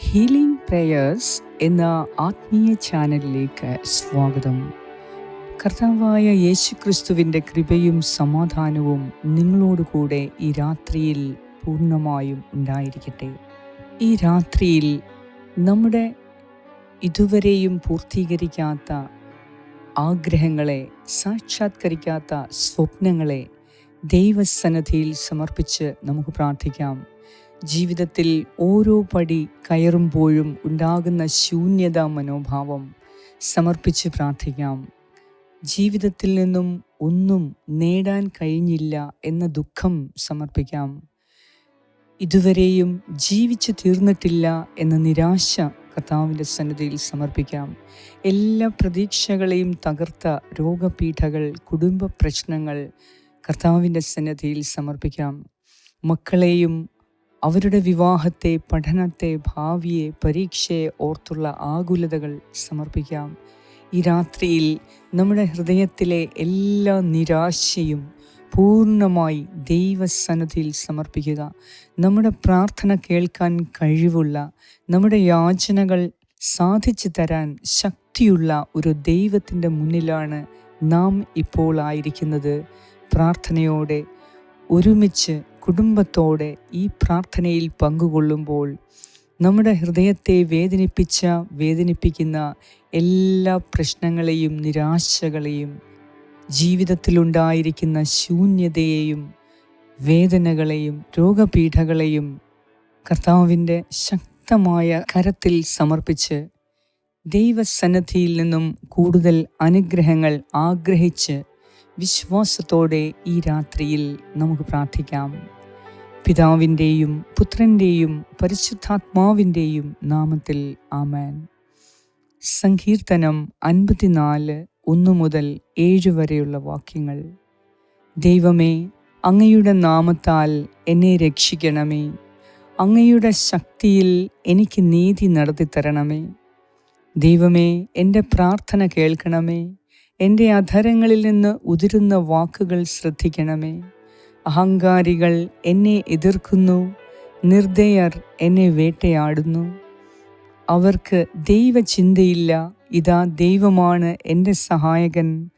Healing prayers എന്ന ആത്മീയ ചാനലിലേക്ക് സ്വാഗതം. കർത്താവായ യേശു ക്രിസ്തുവിന്റെ കൃപയും സമാധാനവും നിങ്ങളോടുകൂടെ ഈ രാത്രിയിൽ പൂർണമായും ഉണ്ടായിരിക്കട്ടെ. ഈ രാത്രിയിൽ നമ്മുടെ ഇതുവരെയും പൂർത്തീകരിക്കാത്ത ആഗ്രഹങ്ങളെ സാക്ഷാത്കരിക്കാത്ത സ്വപ്നങ്ങളെ ദൈവസന്നദ്ധിയിൽ സമർപ്പിച്ച് നമുക്ക് പ്രാർത്ഥിക്കാം. ജീവിതത്തിൽ ഓരോ പടി കയറുമ്പോഴും ഉണ്ടാകുന്ന ശൂന്യത മനോഭാവം സമർപ്പിച്ച് പ്രാർത്ഥിക്കാം. ജീവിതത്തിൽ നിന്നും ഒന്നും നേടാൻ കഴിഞ്ഞില്ല എന്ന ദുഃഖം സമർപ്പിക്കാം. ഇതുവരെയും ജീവിച്ചു തീർന്നിട്ടില്ല എന്ന നിരാശ കർത്താവിന്റെ സന്നിധിയിൽ സമർപ്പിക്കാം. എല്ലാ പ്രതീക്ഷകളെയും തകർത്ത രോഗപീഠകൾ കുടുംബ പ്രശ്നങ്ങൾ കർത്താവിന്റെ സന്നിധിയിൽ സമർപ്പിക്കാം. മക്കളെയും അവരുടെ വിവാഹത്തെ പഠനത്തെ ഭാവിയെ പരീക്ഷയെ ഓർത്തുള്ള ആകുലതകൾ സമർപ്പിക്കാം. ഈ രാത്രിയിൽ നമ്മുടെ ഹൃദയത്തിലെ എല്ലാ നിരാശയും പൂർണമായി ദൈവസന്നദ്ധിയിൽ സമർപ്പിക്കുക. നമ്മുടെ പ്രാർത്ഥന കേൾക്കാൻ കഴിവുള്ള നമ്മുടെ യാചനകൾ സാധിച്ചു തരാൻ ശക്തിയുള്ള ഒരു ദൈവത്തിന്റെ മുന്നിലാണ് നാം ഇപ്പോൾ ആയിരിക്കുന്നത്. പ്രാർത്ഥനയോടെ ഒരുമിച്ച് കുടുംബത്തോടെ ഈ പ്രാർത്ഥനയിൽ പങ്കുകൊള്ളുമ്പോൾ നമ്മുടെ ഹൃദയത്തെ വേദനിപ്പിച്ച വേദനിപ്പിക്കുന്ന എല്ലാ പ്രശ്നങ്ങളെയും നിരാശകളെയും ജീവിതത്തിലുണ്ടായിരിക്കുന്ന ശൂന്യതയെയും വേദനകളെയും രോഗപീഠകളെയും കർത്താവിന്റെ ശക്തമായ കരത്തിൽ സമർപ്പിച്ച് ദൈവസന്നദ്ധിയിൽ നിന്നും കൂടുതൽ അനുഗ്രഹങ്ങൾ ആഗ്രഹിച്ച് വിശ്വാസത്തോടെ ഈ രാത്രിയിൽ നമുക്ക് പ്രാർത്ഥിക്കാം. പിതാവിന്റെയും പുത്രന്റെയും പരിശുദ്ധാത്മാവിന്റെയും നാമത്തിൽ ആമേൻ. സങ്കീർത്തനം അൻപത്തിനാല് ഒന്നു മുതൽ ഏഴ് വരെയുള്ള വാക്യങ്ങൾ. ദൈവമേ അങ്ങയുടെ നാമത്താൽ എന്നെ രക്ഷിക്കണമേ. അങ്ങയുടെ ശക്തിയിൽ എനിക്ക് നീതി നടത്തിത്തരണമേ ദൈവമേ എന്റെ പ്രാർത്ഥന കേൾക്കണമേ. എന്റെ അധരങ്ങളിൽ നിന്ന് ഉതിരുന്ന വാക്കുകൾ ശ്രദ്ധിക്കണമേ. അഹങ്കാരികൾ എന്നെ എതിർക്കുന്നു നിർദ്ദയർ എന്നെ വേട്ടയാടുന്നു. അവർക്ക് ദൈവചിന്തയില്ല ഇതാ ദൈവമാണ് എന്റെ സഹായകൻ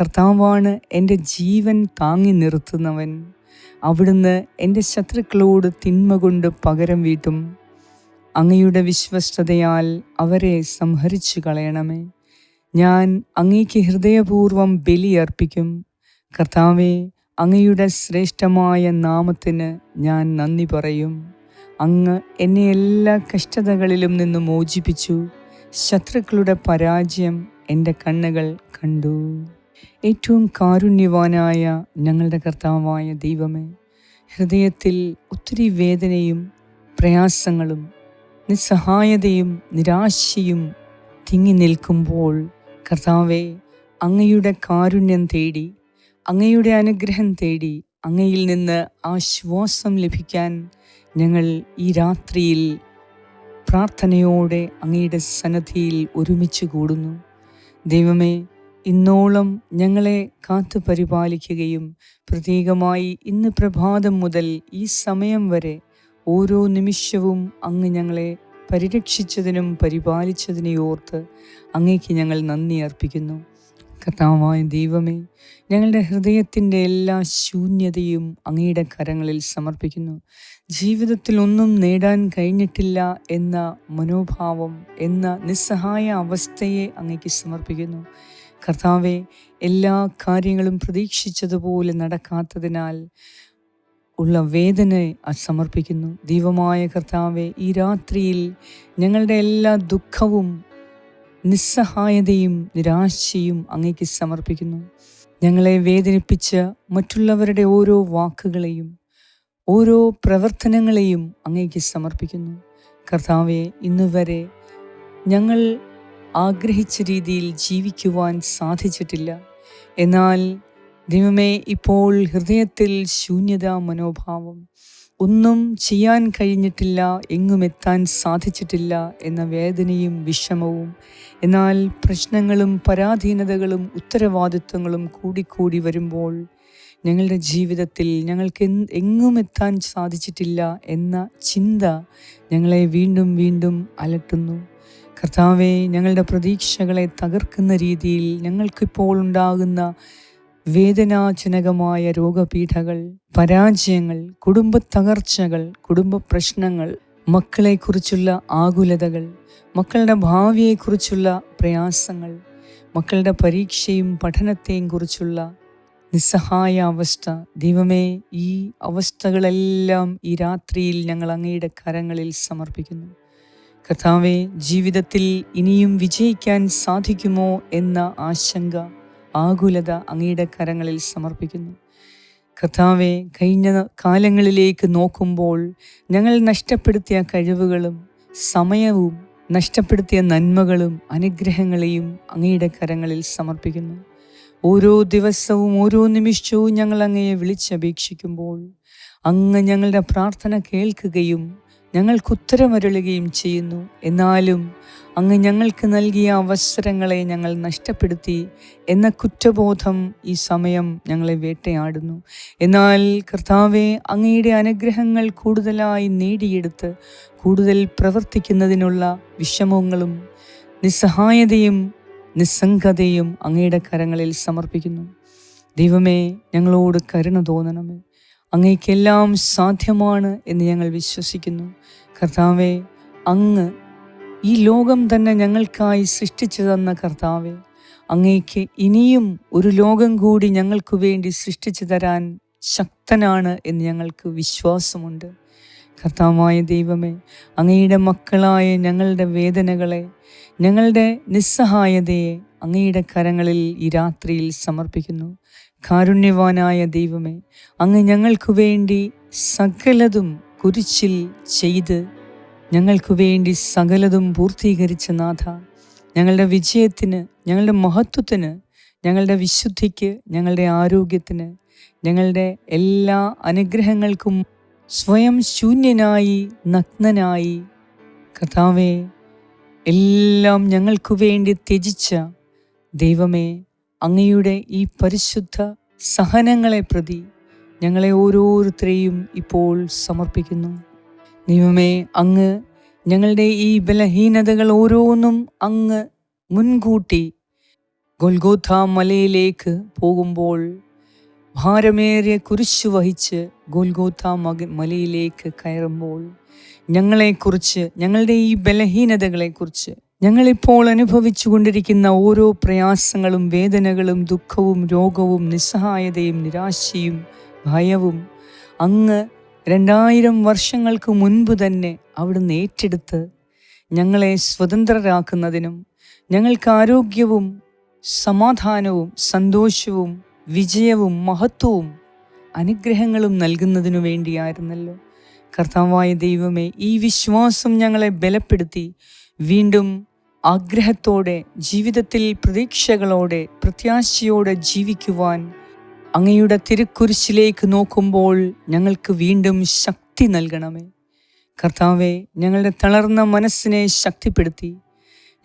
കർത്താവാണ് എന്റെ ജീവൻ താങ്ങി നിർത്തുന്നവൻ. അവിടുന്ന് എന്റെ ശത്രുക്കളോട് തിന്മ കൊണ്ട് പകരം വീട്ടും. അങ്ങയുടെ വിശ്വസ്തതയാൽ അവരെ സംഹരിച്ചു കളയണമേ. ഞാൻ അങ്ങേക്ക് ഹൃദയപൂർവം ബലിയർപ്പിക്കും കർത്താവെ അങ്ങയുടെ ശ്രേഷ്ഠമായ നാമത്തിന് ഞാൻ നന്ദി പറയും. അങ്ങ് എന്നെ എല്ലാ കഷ്ടതകളിലും നിന്ന് മോചിപ്പിച്ചു. ശത്രുക്കളുടെ പരാജയം എന്റെ കണ്ണുകൾ കണ്ടു. ഏറ്റവും കാരുണ്യവാനായ ഞങ്ങളുടെ കർത്താവായ ദൈവമേ ഹൃദയത്തിൽ ഒത്തിരി വേദനയും പ്രയാസങ്ങളും നിസ്സഹായതയും നിരാശയും തിങ്ങി നിൽക്കുമ്പോൾ കർത്താവെ അങ്ങയുടെ കാരുണ്യം തേടി അങ്ങയുടെ അനുഗ്രഹം തേടി അങ്ങയിൽ നിന്ന് ആശ്വാസം ലഭിക്കാൻ ഞങ്ങൾ ഈ രാത്രിയിൽ പ്രാർത്ഥനയോടെ അങ്ങയുടെ സന്നദ്ധിയിൽ ഒരുമിച്ച് കൂടുന്നു. ദൈവമേ ഇന്നോളം ഞങ്ങളെ കാത്തു പരിപാലിക്കുകയും പ്രത്യേകമായി ഇന്ന് പ്രഭാതം മുതൽ ഈ സമയം വരെ ഓരോ നിമിഷവും അങ്ങ് ഞങ്ങളെ പരിരക്ഷിച്ചതിനും പരിപാലിച്ചതിനെ ഓർത്ത് അങ്ങേക്ക് ഞങ്ങൾ നന്ദി അർപ്പിക്കുന്നു. കർത്താവായ ദൈവമേ ഞങ്ങളുടെ ഹൃദയത്തിന്റെ എല്ലാ ശൂന്യതയും അങ്ങയുടെ കരങ്ങളിൽ സമർപ്പിക്കുന്നു. ജീവിതത്തിൽ ഒന്നും നേടാൻ കഴിഞ്ഞിട്ടില്ല എന്ന മനോഭാവം എന്ന നിസ്സഹായ അവസ്ഥയെ അങ്ങയ്ക്ക് സമർപ്പിക്കുന്നു. കർത്താവെ എല്ലാ കാര്യങ്ങളും പ്രതീക്ഷിച്ചതുപോലെ നടക്കാത്തതിനാൽ ഉള്ള വേദന സമർപ്പിക്കുന്നു. ദൈവമായ കർത്താവെ ഈ രാത്രിയിൽ ഞങ്ങളുടെ എല്ലാ ദുഃഖവും നിസ്സഹായതയും നിരാശയും അങ്ങേക്ക് സമർപ്പിക്കുന്നു. ഞങ്ങളെ വേദനിപ്പിച്ച മറ്റുള്ളവരുടെ ഓരോ വാക്കുകളെയും ഓരോ പ്രവർത്തനങ്ങളെയും അങ്ങേക്ക് സമർപ്പിക്കുന്നു. കർത്താവെ ഇന്നുവരെ ഞങ്ങൾ ആഗ്രഹിച്ച രീതിയിൽ ജീവിക്കുവാൻ സാധിച്ചിട്ടില്ല. എന്നാൽ ദൈവമേ ഇപ്പോൾ ഹൃദയത്തിൽ ശൂന്യതാ മനോഭാവം. ഒന്നും ചെയ്യാൻ കഴിഞ്ഞിട്ടില്ല എങ്ങും എത്താൻ സാധിച്ചിട്ടില്ല എന്ന വേദനയും വിഷമവും. എന്നാൽ പ്രശ്നങ്ങളും പരാധീനതകളും ഉത്തരവാദിത്വങ്ങളും കൂടിക്കൂടി വരുമ്പോൾ ഞങ്ങളുടെ ജീവിതത്തിൽ ഞങ്ങൾക്ക് എങ്ങും എത്താൻ സാധിച്ചിട്ടില്ല എന്ന ചിന്ത ഞങ്ങളെ വീണ്ടും വീണ്ടും അലട്ടുന്നു. കർത്താവെ ഞങ്ങളുടെ പ്രതീക്ഷകളെ തകർക്കുന്ന രീതിയിൽ ഞങ്ങൾക്കിപ്പോൾ ഉണ്ടാകുന്ന വേദനാജനകമായ രോഗപീഠകൾ പരാജയങ്ങൾ കുടുംബ തകർച്ചകൾ കുടുംബ പ്രശ്നങ്ങൾ മക്കളെക്കുറിച്ചുള്ള ആകുലതകൾ മക്കളുടെ ഭാവിയെക്കുറിച്ചുള്ള പ്രയാസങ്ങൾ മക്കളുടെ പരീക്ഷയും പഠനത്തെയും കുറിച്ചുള്ള നിസ്സഹായ അവസ്ഥ ദൈവമേ ഈ അവസ്ഥകളെല്ലാം ഈ രാത്രിയിൽ ഞങ്ങൾ അങ്ങയുടെ കരങ്ങളിൽ സമർപ്പിക്കുന്നു. കർത്താവെ ജീവിതത്തിൽ ഇനിയും വിജയിക്കാൻ സാധിക്കുമോ എന്ന ആശങ്ക ആകുലത അങ്ങയുടെ കരങ്ങളിൽ സമർപ്പിക്കുന്നു. കർത്താവെ കഴിഞ്ഞ കാലങ്ങളിലേക്ക് നോക്കുമ്പോൾ ഞങ്ങൾ നഷ്ടപ്പെടുത്തിയ കഴിവുകളും സമയവും നഷ്ടപ്പെടുത്തിയ നന്മകളും അനുഗ്രഹങ്ങളെയും അങ്ങയുടെ കരങ്ങളിൽ സമർപ്പിക്കുന്നു. ഓരോ ദിവസവും ഓരോ നിമിഷവും ഞങ്ങൾ അങ്ങയെ വിളിച്ചപേക്ഷിക്കുമ്പോൾ അങ്ങ് ഞങ്ങളുടെ പ്രാർത്ഥന കേൾക്കുകയും ഞങ്ങൾക്ക് ഉത്തരമരുളുകയും ചെയ്യുന്നു. എന്നാലും അങ്ങ് ഞങ്ങൾക്ക് നൽകിയ അവസരങ്ങളെ ഞങ്ങൾ നഷ്ടപ്പെടുത്തി എന്ന കുറ്റബോധം ഈ സമയം ഞങ്ങളെ വേട്ടയാടുന്നു. എന്നാൽ കർത്താവെ അങ്ങയുടെ അനുഗ്രഹങ്ങൾ കൂടുതലായി നേടിയെടുത്ത് കൂടുതൽ പ്രവർത്തിക്കുന്നതിനുള്ള വിഷമങ്ങളും നിസ്സഹായതയും നിസ്സംഗതയും അങ്ങയുടെ കരങ്ങളിൽ സമർപ്പിക്കുന്നു. ദൈവമേ ഞങ്ങളോട് കരുണ തോന്നണമേ. അങ്ങേക്കെല്ലാം സാധ്യമാണ് എന്ന് ഞങ്ങൾ വിശ്വസിക്കുന്നു. കർത്താവെ അങ്ങ് ഈ ലോകം തന്നെ ഞങ്ങൾക്കായി സൃഷ്ടിച്ചു തന്ന കർത്താവെ അങ്ങേക്ക് ഇനിയും ഒരു ലോകം കൂടി ഞങ്ങൾക്ക് വേണ്ടി സൃഷ്ടിച്ചു തരാൻ ശക്തനാണ് എന്ന് ഞങ്ങൾക്ക് വിശ്വാസമുണ്ട്. കർത്താവായ ദൈവമേ അങ്ങയുടെ മക്കളായ ഞങ്ങളുടെ വേദനകളെ ഞങ്ങളുടെ നിസ്സഹായതയെ അങ്ങയുടെ കരങ്ങളിൽ ഈ രാത്രിയിൽ സമർപ്പിക്കുന്നു. കാരുണ്യവാനായ ദൈവമേ അങ്ങ് ഞങ്ങൾക്കു വേണ്ടി സകലതും കുരിച്ചിൽ ചെയ്ത് ഞങ്ങൾക്കു വേണ്ടി സകലതും പൂർത്തീകരിച്ച നാഥ. ഞങ്ങളുടെ വിജയത്തിന് ഞങ്ങളുടെ മഹത്വത്തിന് ഞങ്ങളുടെ വിശുദ്ധിക്ക് ഞങ്ങളുടെ ആരോഗ്യത്തിന് ഞങ്ങളുടെ എല്ലാ അനുഗ്രഹങ്ങൾക്കും സ്വയം ശൂന്യനായി നഗ്നനായി കർത്താവെ എല്ലാം ഞങ്ങൾക്കു വേണ്ടി ത്യജിച്ച ദൈവമേ അങ്ങയുടെ ഈ പരിശുദ്ധ സഹനങ്ങളെ പ്രതി ഞങ്ങളെ ഓരോരുത്തരെയും ഇപ്പോൾ സമർപ്പിക്കുന്നു. ദൈവമേ അങ്ങ് ഞങ്ങളുടെ ഈ ബലഹീനതകൾ ഓരോന്നും അങ്ങ് മുൻകൂട്ടി ഗൊൽഗോഥ മലയിലേക്ക് പോകുമ്പോൾ ഭാരമേറിയ കുരിശു വഹിച്ച് ഗോൽഗോഥ മലയിലേക്ക് കയറുമ്പോൾ ഞങ്ങളെക്കുറിച്ച് ഞങ്ങളുടെ ഈ ബലഹീനതകളെക്കുറിച്ച് ഞങ്ങളിപ്പോൾ അനുഭവിച്ചു കൊണ്ടിരിക്കുന്ന ഓരോ പ്രയാസങ്ങളും വേദനകളും ദുഃഖവും രോഗവും നിസ്സഹായതയും നിരാശയും ഭയവും അങ്ങ് രണ്ടായിരം വർഷങ്ങൾക്ക് മുൻപ് തന്നെ അവിടുന്ന് ഏറ്റെടുത്ത് ഞങ്ങളെ സ്വതന്ത്രരാക്കുന്നതിനും ഞങ്ങൾക്ക് ആരോഗ്യവും സമാധാനവും സന്തോഷവും വിജയവും മഹത്വവും അനുഗ്രഹങ്ങളും നൽകുന്നതിനു വേണ്ടിയായിരുന്നല്ലോ. കർത്താവായ ദൈവമേ ഈ വിശ്വാസം ഞങ്ങളെ ബലപ്പെടുത്തി. വീണ്ടും ആഗ്രഹത്തോടെ ജീവിതത്തിൽ പ്രതീക്ഷകളോടെ പ്രത്യാശയോടെ ജീവിക്കുവാൻ അങ്ങയുടെ തിരുക്കുരിശിലേക്ക് നോക്കുമ്പോൾ ഞങ്ങൾക്ക് വീണ്ടും ശക്തി നൽകണമേ. കർത്താവെ ഞങ്ങളുടെ തളർന്ന മനസ്സിനെ ശക്തിപ്പെടുത്തി.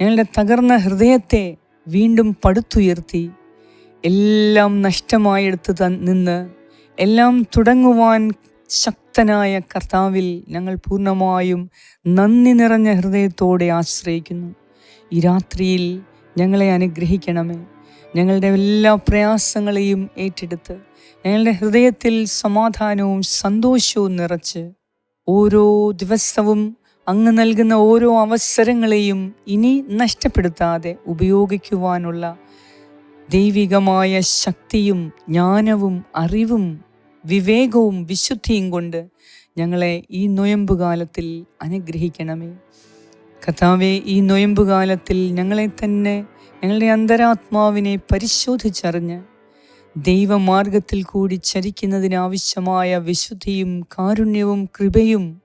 ഞങ്ങളുടെ തകർന്ന ഹൃദയത്തെ വീണ്ടും പടുത്തുയർത്തി. എല്ലാം നഷ്ടമായെടുത്ത് നിന്ന് എല്ലാം തുടങ്ങുവാൻ ശക്തനായ കർത്താവിൽ ഞങ്ങൾ പൂർണമായും നന്ദി നിറഞ്ഞ ഹൃദയത്തോടെ ആശ്രയിക്കുന്നു. ഈ രാത്രിയിൽ ഞങ്ങളെ അനുഗ്രഹിക്കണമേ. ഞങ്ങളുടെ എല്ലാ പ്രയാസങ്ങളെയും ഏറ്റെടുത്ത് ഞങ്ങളുടെ ഹൃദയത്തിൽ സമാധാനവും സന്തോഷവും നിറച്ച് ഓരോ ദിവസവും അങ്ങ് നൽകുന്ന ഓരോ അവസരങ്ങളെയും ഇനി നഷ്ടപ്പെടുത്താതെ ഉപയോഗിക്കുവാനുള്ള ദൈവികമായ ശക്തിയും ജ്ഞാനവും അറിവും വിവേകവും വിശുദ്ധിയും കൊണ്ട് ഞങ്ങളെ ഈ നൊയമ്പുകാലത്തിൽ അനുഗ്രഹിക്കണമേ. കഥാവെ ഈ നൊയമ്പുകാലത്തിൽ ഞങ്ങളെ തന്നെ ഞങ്ങളുടെ അന്തരാത്മാവിനെ പരിശോധിച്ചറിഞ്ഞ് ദൈവമാർഗത്തിൽ കൂടി ചരിക്കുന്നതിനാവശ്യമായ വിശുദ്ധിയും കാരുണ്യവും കൃപയും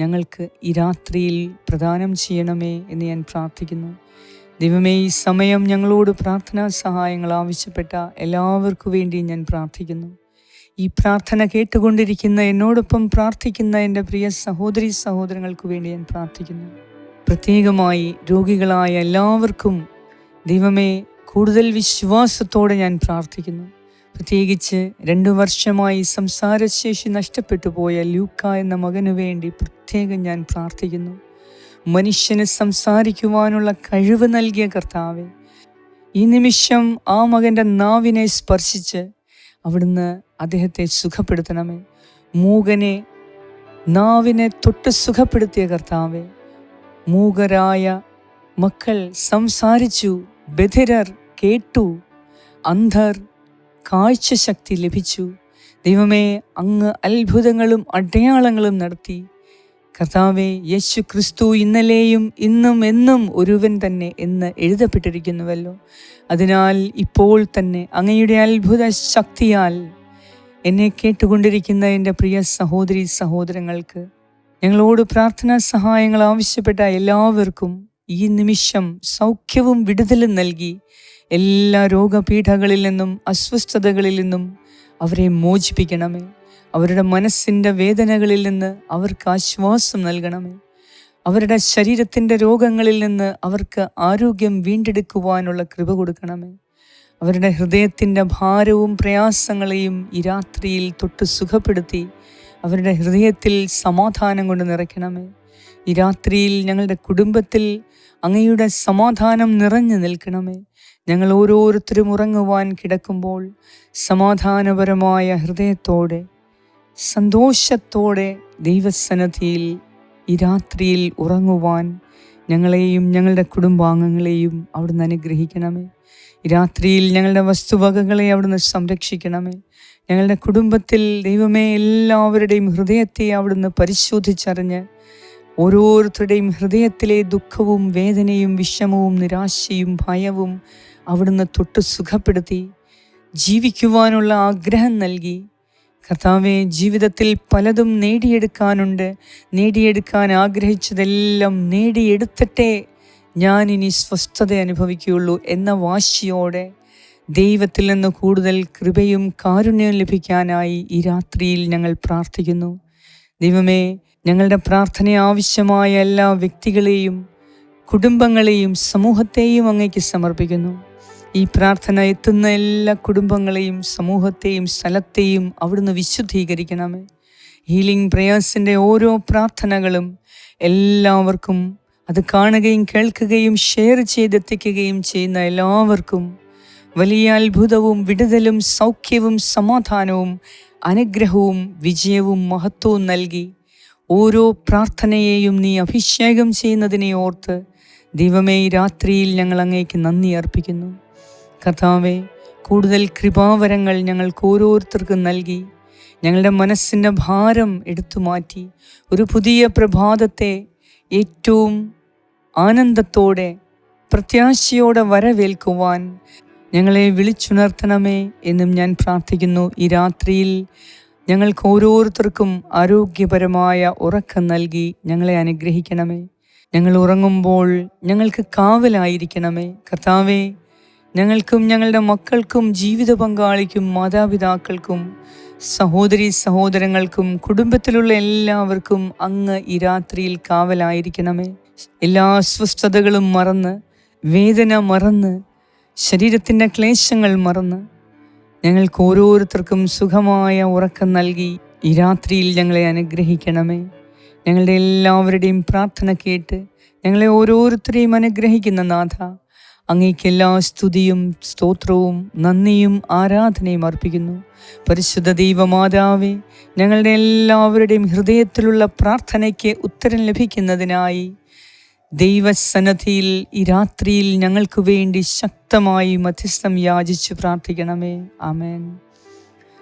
ഞങ്ങൾക്ക് ഈ രാത്രിയിൽ പ്രദാനം ചെയ്യണമേ എന്ന് ഞാൻ പ്രാർത്ഥിക്കുന്നു. ദൈവമേ ഈ സമയം ഞങ്ങളോട് പ്രാർത്ഥനാ സഹായങ്ങൾ ആവശ്യപ്പെട്ട എല്ലാവർക്കു വേണ്ടി ഞാൻ പ്രാർത്ഥിക്കുന്നു. ഈ പ്രാർത്ഥന കേട്ടുകൊണ്ടിരിക്കുന്ന എന്നോടൊപ്പം പ്രാർത്ഥിക്കുന്ന എന്റെ പ്രിയ സഹോദരി സഹോദരങ്ങൾക്ക് വേണ്ടി ഞാൻ പ്രാർത്ഥിക്കുന്നു. പ്രത്യേകമായി രോഗികളായ എല്ലാവർക്കും ദൈവമേ കൂടുതൽ വിശ്വാസത്തോടെ ഞാൻ പ്രാർത്ഥിക്കുന്നു. പ്രത്യേകിച്ച് രണ്ടു വർഷമായി സംസാരശേഷി നഷ്ടപ്പെട്ടു പോയ ലൂക്ക എന്ന മകനു വേണ്ടി പ്രത്യേകം ഞാൻ പ്രാർത്ഥിക്കുന്നു. മനുഷ്യന് സംസാരിക്കുവാനുള്ള കഴിവ് നൽകിയ കർത്താവെ ഈ നിമിഷം ആ മകന്റെ നാവിനെ സ്പർശിച്ച് അവിടുന്ന് അദ്ദേഹത്തെ സുഖപ്പെടുത്തണമേ. മൂകനെ നാവിനെ തൊട്ട് സുഖപ്പെടുത്തിയ കർത്താവെ മൂകരായ മക്കൾ സംസാരിച്ചു ബധിരർ കേട്ടു അന്ധർ കാഴ്ചശക്തി ലഭിച്ചു. ദൈവമേ അങ്ങ് അത്ഭുതങ്ങളും അടയാളങ്ങളും നടത്തി. കർത്താവെ യേശു ക്രിസ്തു ഇന്നലെയും ഇന്നും എന്നും ഒരുവൻ തന്നെ എന്ന് എഴുതപ്പെട്ടിരിക്കുന്നുവല്ലോ. അതിനാൽ ഇപ്പോൾ തന്നെ അങ്ങയുടെ അത്ഭുത ശക്തിയാൽ എന്നെ കേട്ടുകൊണ്ടിരിക്കുന്ന എന്റെ പ്രിയ സഹോദരി സഹോദരങ്ങൾക്ക് ഞങ്ങളോട് പ്രാർത്ഥനാ സഹായങ്ങൾ ആവശ്യപ്പെട്ട എല്ലാവർക്കും ഈ നിമിഷം സൗഖ്യവും വിടുതലും നൽകി എല്ലാ രോഗപീഠകളിൽ നിന്നും അസ്വസ്ഥതകളിൽ നിന്നും അവരെ മോചിപ്പിക്കണമേ. അവരുടെ മനസ്സിന്റെ വേദനകളിൽ നിന്ന് അവർക്ക് ആശ്വാസം നൽകണമേ. അവരുടെ ശരീരത്തിന്റെ രോഗങ്ങളിൽ നിന്ന് അവർക്ക് ആരോഗ്യം വീണ്ടെടുക്കുവാനുള്ള കൃപ കൊടുക്കണമേ. അവരുടെ ഹൃദയത്തിന്റെ ഭാരവും പ്രയാസങ്ങളെയും ഈ രാത്രിയിൽ തൊട്ട് സുഖപ്പെടുത്തി അവരുടെ ഹൃദയത്തിൽ സമാധാനം കൊണ്ട് നിറയ്ക്കണമേ. ഈ രാത്രിയിൽ ഞങ്ങളുടെ കുടുംബത്തിൽ അങ്ങയുടെ സമാധാനം നിറഞ്ഞു നിൽക്കണമേ. ഞങ്ങൾ ഓരോരുത്തരും ഉറങ്ങുവാൻ കിടക്കുമ്പോൾ സമാധാനപരമായ ഹൃദയത്തോടെ സന്തോഷത്തോടെ ദൈവസന്നദ്ധിയിൽ ഈ രാത്രിയിൽ ഉറങ്ങുവാൻ ഞങ്ങളെയും ഞങ്ങളുടെ കുടുംബാംഗങ്ങളെയും അവിടുന്ന് അനുഗ്രഹിക്കണമേ. രാത്രിയിൽ ഞങ്ങളുടെ വസ്തുവകകളെ അവിടുന്ന് സംരക്ഷിക്കണമേ. ഞങ്ങളുടെ കുടുംബത്തിൽ ദൈവമേ എല്ലാവരുടെയും ഹൃദയത്തെ അവിടുന്ന് പരിശോധിച്ചറിഞ്ഞ് ഓരോരുത്തരുടെയും ഹൃദയത്തിലെ ദുഃഖവും വേദനയും വിഷമവും നിരാശയും ഭയവും അവിടുന്ന് തൊട്ട് സുഖപ്പെടുത്തി ജീവിക്കുവാനുള്ള ആഗ്രഹം നൽകി കർത്താവെ ജീവിതത്തിൽ പലതും നേടിയെടുക്കാനുണ്ട്. നേടിയെടുക്കാൻ ആഗ്രഹിച്ചതെല്ലാം നേടിയെടുത്തിട്ടേ ഞാൻ ഇനി സ്വസ്ഥത അനുഭവിക്കുകയുള്ളൂ എന്ന വാശിയോടെ ദൈവത്തിൽ നിന്ന് കൂടുതൽ കൃപയും കാരുണ്യവും ലഭിക്കാനായി ഈ രാത്രിയിൽ ഞങ്ങൾ പ്രാർത്ഥിക്കുന്നു. ദൈവമേ ഞങ്ങളുടെ പ്രാർത്ഥന ആവശ്യമായ എല്ലാ വ്യക്തികളെയും കുടുംബങ്ങളെയും സമൂഹത്തെയും അങ്ങേക്ക് സമർപ്പിക്കുന്നു. ഈ പ്രാർത്ഥന എത്തുന്ന എല്ലാ കുടുംബങ്ങളെയും സമൂഹത്തെയും സ്ഥലത്തെയും അവിടുന്ന് വിശുദ്ധീകരിക്കണമേ. ഹീലിംഗ് പ്രേയേഴ്സിന്റെ ഓരോ പ്രാർത്ഥനകളും എല്ലാവർക്കും അത് കാണുകയും കേൾക്കുകയും ഷെയർ ചെയ്തെത്തിക്കുകയും ചെയ്യുന്ന എല്ലാവർക്കും വലിയ അത്ഭുതവും വിടുതലും സൗഖ്യവും സമാധാനവും അനുഗ്രഹവും വിജയവും മഹത്വവും നൽകി ഓരോ പ്രാർത്ഥനയെയും നീ അഭിഷേകം ചെയ്യുന്നതിനെ ഓർത്ത് ദൈവമേ രാത്രിയിൽ ഞങ്ങൾ അങ്ങേക്ക് നന്ദി അർപ്പിക്കുന്നു. കർത്താവെ കൂടുതൽ കൃപാവരങ്ങൾ ഞങ്ങൾക്ക് ഓരോരുത്തർക്കും നൽകി. ഞങ്ങളുടെ മനസ്സിന്റെ ഭാരം എടുത്തു മാറ്റി. ഒരു പുതിയ പ്രഭാതത്തെ ഏറ്റവും ആനന്ദത്തോടെ പ്രത്യാശയോടെ വരവേൽക്കുവാൻ ഞങ്ങളെ വിളിച്ചുണർത്തണമേ എന്നും ഞാൻ പ്രാർത്ഥിക്കുന്നു. ഈ രാത്രിയിൽ ഞങ്ങൾക്ക് ഓരോരുത്തർക്കും ആരോഗ്യപരമായ ഉറക്കം നൽകി ഞങ്ങളെ അനുഗ്രഹിക്കണമേ. ഞങ്ങൾ ഉറങ്ങുമ്പോൾ ഞങ്ങൾക്ക് കാവലായിരിക്കണമേ. കർത്താവേ ഞങ്ങൾക്കും ഞങ്ങളുടെ മക്കൾക്കും ജീവിത പങ്കാളിക്കും മാതാപിതാക്കൾക്കും സഹോദരി സഹോദരങ്ങൾക്കും കുടുംബത്തിലുള്ള എല്ലാവർക്കും അങ്ങ് ഈ രാത്രിയിൽ കാവലായിരിക്കണമേ. എല്ലാ അസ്വസ്ഥതകളും മറന്ന് വേദന മറന്ന് ശരീരത്തിന്റെ ക്ലേശങ്ങൾ മറന്ന് ഞങ്ങൾക്ക് ഓരോരുത്തർക്കും സുഖമായ ഉറക്കം നൽകി ഈ രാത്രിയിൽ ഞങ്ങളെ അനുഗ്രഹിക്കണമേ. ഞങ്ങളുടെ എല്ലാവരുടെയും പ്രാർത്ഥന കേട്ട് ഞങ്ങളെ ഓരോരുത്തരെയും അനുഗ്രഹിക്കുന്ന നാഥ. അങ്ങേക്ക് എല്ലാ സ്തുതിയും സ്തോത്രവും നന്ദിയും ആരാധനയും അർപ്പിക്കുന്നു. പരിശുദ്ധ ദൈവമാതാവേ ഞങ്ങളുടെ എല്ലാവരുടെയും ഹൃദയത്തിലുള്ള പ്രാർത്ഥനയ്ക്ക് ഉത്തരം ലഭിക്കുന്നതിനായി ദൈവസന്നദ്ധിയിൽ ഈ രാത്രിയിൽ ഞങ്ങൾക്ക് വേണ്ടി ശക്തമായി മധ്യസ്ഥം യാചിച്ച് പ്രാർത്ഥിക്കണമേ. ആമേൻ.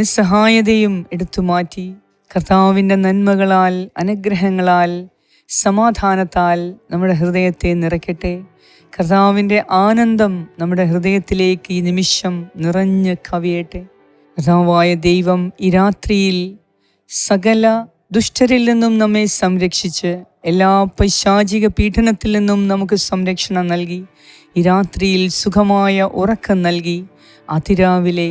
നിസ്സഹായതയും എടുത്തു മാറ്റി കർത്താവിന്റെ നന്മകളാൽ അനുഗ്രഹങ്ങളാൽ സമാധാനത്താൽ നമ്മുടെ ഹൃദയത്തെ നിറയ്ക്കട്ടെ. കർത്താവിന്റെ ആനന്ദം നമ്മുടെ ഹൃദയത്തിലേക്ക് ഈ നിമിഷം നിറഞ്ഞ് കവിയട്ടെ. കർത്താവായ ദൈവം ഈ രാത്രിയിൽ സകല ദുഷ്ടരിൽ നിന്നും നമ്മെ സംരക്ഷിച്ച് എല്ലാ പൈശാചിക പീഡനത്തിൽ നിന്നും നമുക്ക് സംരക്ഷണം നൽകി ഈ രാത്രിയിൽ സുഖമായ ഉറക്കം നൽകി അതിരാവിലെ